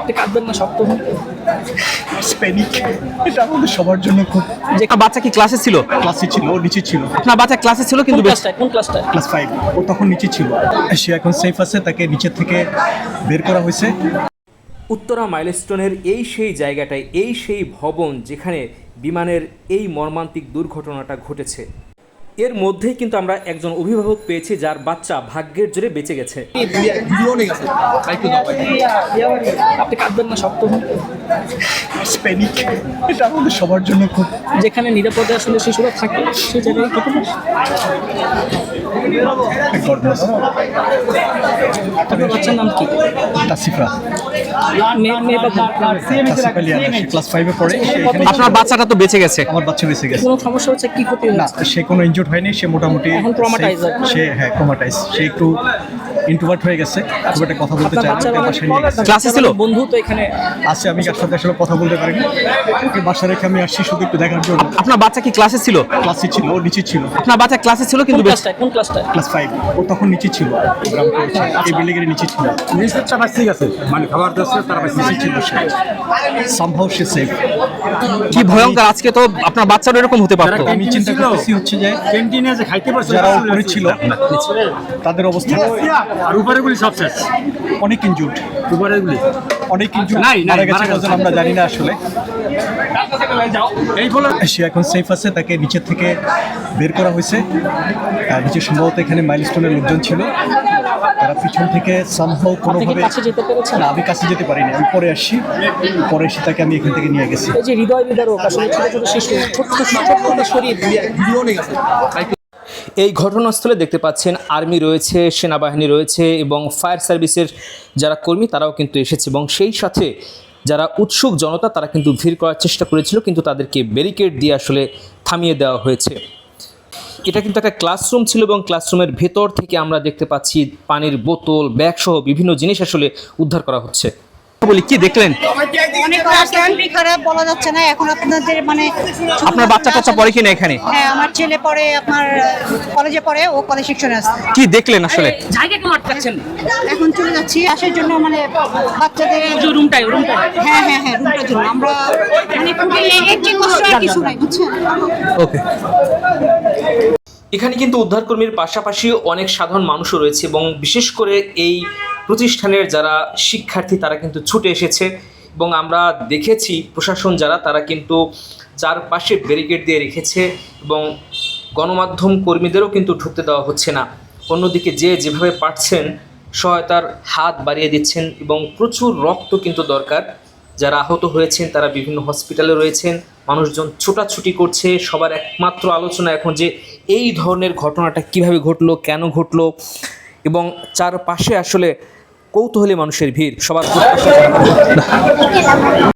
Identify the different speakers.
Speaker 1: আপনি কাঁদবেন না শক্ত
Speaker 2: এটা আমাদের সবার জন্য খুব
Speaker 3: যে বাচ্চা কি ক্লাসে ছিল?
Speaker 2: ক্লাসে ছিল ও নিচে ছিল।
Speaker 3: আপনার বাচ্চা ক্লাসে ছিল কিন্তু
Speaker 1: কোন ক্লাসটায়
Speaker 2: ক্লাস ফাইভ ও তখন নিচে ছিল। সে এখন সেফ আছে তাকে নিচের থেকে বের করা হয়েছে।
Speaker 4: উত্তরা মাইলস্টোনের এই সেই জায়গাটায় এই সেই ভবন যেখানে বিমানের এই মর্মান্তিক দুর্ঘটনাটা ঘটেছে। এর মধ্যেই কিন্তু আমরা একজন অভিভাবক পেয়েছি যার বাচ্চা ভাগ্যের জোরে বেঁচে গেছে।
Speaker 1: আপনি কাঁদবেন না শক্ত
Speaker 2: প্যানিক এটা আমাদের সবার জন্য খুব
Speaker 1: যেখানে নিরাপদে আসলে শিশুরা থাকে সেই জায়গায় আপনার বাচ্চার নাম কি?
Speaker 2: তাসিফা
Speaker 1: মেয়ে মেয়ে বা বোন?
Speaker 2: তাসিফ আলিয়ানা সে ক্লাস ফাইভে পড়ে
Speaker 3: আপনার বাচ্চাটা তো বেঁচে গেছে।
Speaker 2: আমার বাচ্চা বেঁচে গেছে।
Speaker 1: কোনো সমস্যা হচ্ছে? কি ক্ষতি
Speaker 2: না সে কোনো ইনজুর্ড হয়নি সে মোটামুটি
Speaker 1: এখন।
Speaker 2: সে হ্যাঁ ট্রমাটাইজ সে একটু ইন্ট্রোভার্ট হয়ে গেছে খুব একটা কথা বলতে চায় না বাসায় নিয়ে গেছে।
Speaker 3: ক্লাসে ছিল?
Speaker 1: বন্ধু তো এখানে।
Speaker 2: আছে আমি কার সাথে আসলে কথা বলতে পারিনি। ওকে বাসা রেখে আমি আসছি শুধু একটু দেখার জন্য।
Speaker 3: আপনার বাচ্চা কি ক্লাসে ছিল?
Speaker 2: ক্লাসে ছিল ও নিচে ছিল।
Speaker 3: আপনার বাচ্চা ক্লাসে ছিল কিন্তু বেশ-
Speaker 1: ক্লাসটায়
Speaker 2: ক্লাস ফাইভ। ও তখন নিচে ছিল এই বিল্ডিং এর নিচে ছিল।
Speaker 5: নিশ্চিতটা বাঁচিয়ে গেছে মানে খাবার দিচ্ছে তারা
Speaker 2: নিচে ছিল সে। সামহাও সে সেফ
Speaker 3: কি ভয়ঙ্কর আজকে তো আপনার বাচ্চারও এরকম হতে পারতো।
Speaker 2: আমি চিন্তা করতেছি হচ্ছে যে
Speaker 5: ক্যান্টিনে যে খাইতে পারছে
Speaker 2: যারা উপরে ছিল তাদের অবস্থা
Speaker 5: আর উপরে গুলি সব শেষ।
Speaker 2: অনেক ইনজুর্ড
Speaker 5: উপরে গুলি
Speaker 2: অনেক কিছু
Speaker 5: নাই, নাই,
Speaker 2: মারা গেছে কজন আমরা জানি না আসলে।
Speaker 5: এই বলে
Speaker 2: সে এখন সেফ আছে তাকে নিচের থেকে বের করা হয়েছে। আর নিচে সম্ভবত এখানে মাইলস্টোনের লোকজন ছিল। তারা পিছন থেকে সম্ভব কোনোভাবে
Speaker 1: কাছে যেতে পেরেছেন?
Speaker 2: না আমি কাছে যেতে পারিনি আমি পরে আসছি। পরে এসে তাকে আমি এখান থেকে নিয়ে গেছি।
Speaker 1: হৃদয় বিদারক আসলে ছোট ছোট শিশু ছোট্ট ছোট্ট শরীর
Speaker 4: এই ঘটনাস্থলে দেখতে পাচ্ছেন আর্মি রয়েছে, সেনাবাহিনী রয়েছে এবং ফায়ার সার্ভিসের যারা কর্মী তারাও কিন্তু এসেছে এবং সেই সাথে যারা উৎসুক জনতা তারা কিন্তু ভিড় করার চেষ্টা করেছিল, কিন্তু তাদেরকে ব্যারিকেড দিয়ে আসলে থামিয়ে দেওয়া হয়েছে। এটা কিন্তু একটা ক্লাসরুম ছিল এবং ক্লাসরুমের ভেতর থেকে আমরা দেখতে পাচ্ছি পানির বোতল ব্যাগ সহ বিভিন্ন জিনিস আসলে উদ্ধার করা হচ্ছে।
Speaker 3: বলি কি দেখলেন?
Speaker 6: অনেক খারাপ বলা যাচ্ছে না এখন আপনাদের মানে
Speaker 3: আপনার বাচ্চা টাচ্চা পড়ে কিনা এখানে?
Speaker 6: হ্যাঁ আমার ছেলে পড়ে আপনার কলেজে পড়ে ও কলেজ সেকশনে আছে।
Speaker 3: কি দেখলেন আসলে?
Speaker 1: জায়গা কেন আটকাচ্ছেন
Speaker 6: এখন চলে যাচ্ছি আসার জন্য মানে বাচ্চাদের
Speaker 1: রুমটাই রুমটাই।
Speaker 6: হ্যাঁ হ্যাঁ হ্যাঁ রুমটার জন্য। আমরা মানে খুবই এর কষ্ট আর কিছু নাই বুঝছেন?
Speaker 3: ওকে।
Speaker 4: এখানে কিন্তু উদ্ধারকর্মীর পাশাপাশি অনেক সাধারণ মানুষও রয়েছে এবং বিশেষ করে এই প্রতিষ্ঠানের যারা শিক্ষার্থী, তারা কিন্তু ছুটে এসেছে এবং আমরা দেখেছি প্রশাসন যারা, তারা কিন্তু চারপাশে ব্যারিকেড দিয়ে রেখেছে এবং গণমাধ্যম কর্মীদেরও কিন্তু ঢুকতে দেওয়া হচ্ছে না। অন্যদিকে যে যেভাবে পারছেন সহায়তার হাত বাড়িয়ে দিচ্ছেন এবং প্রচুর রক্ত কিন্তু দরকার। যারা আহত হয়েছেন, তারা বিভিন্ন হসপিটালে রয়েছেন। মানুষজন ছোটাছুটি করছে। সবার একমাত্র আলোচনা এখন যে এই ধরনের ঘটনাটা কীভাবে ঘটলো, কেন ঘটলো এবং চারপাশে আসলে কৌতূহলী মানুষের ভিড়। সবার